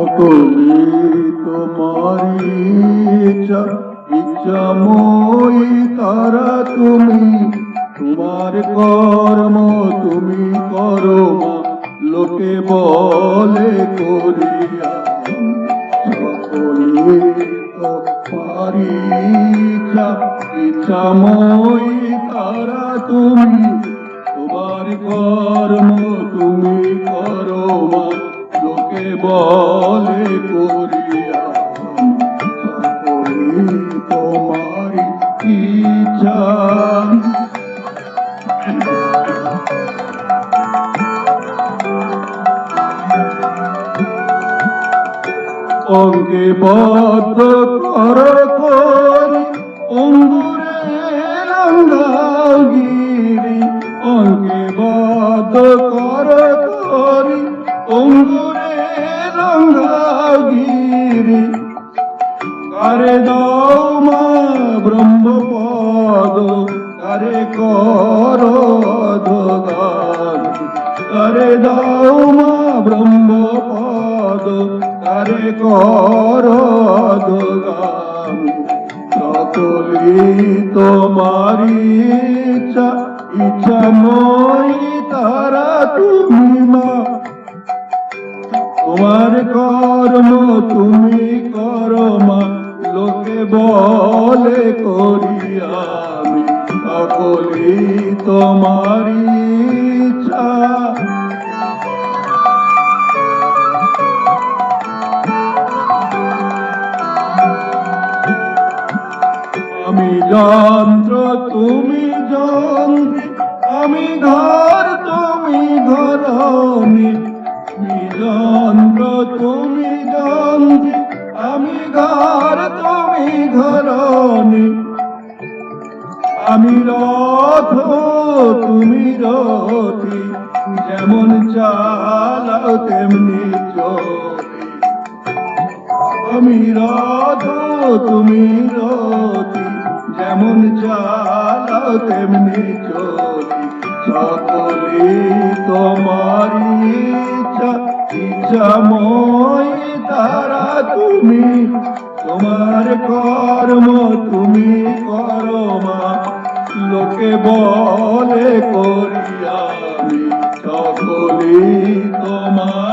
সকলে তোমারি ইচ্ছা, ইচ্ছাময়ী তারা তুমি তোমার কর্ম, তুমি করো লোকে বলে করিয়া সকলে তোমারি ইচ্ছা ইচ্ছাময়ী বলে করিয়া তোমারি ইচ্ছা অঙ্গে বদ্ধ কর অঙ্গুরে রঙ্গাগিরি অঙ্গে বদ্ধ করি রঙ্গাগিরি কারে ব্রহ্মপদ কারে কর অধগান কারে দাও মা ব্রহ্মপদ কারে কর তোমারি ইচ্ছা ইচ্ছা তারা তুমি মা তোমার কর্ম তুমি করো মা লোকে বলে করিয়া আমি সকলি তোমারি ইচ্ছা। আমি যন্ত্র, তুমি যন্ত্রী আমি ঘর, তুমি ঘরনি আমি যন্ত্র তুমি যন্ত্রী আমি ঘর, তুমি ঘরনি আমি রথ তুমি রথি, যেমন চালাও তেমনি চলি আমি রথ তুমি রথি, যেমন চালাও তেমনি চলি সকলি তোমারি ইচ্ছাময় তারা তুমি তোমার কর্ম তুমি করো লোকে বলে করিয়া সকলি তোমার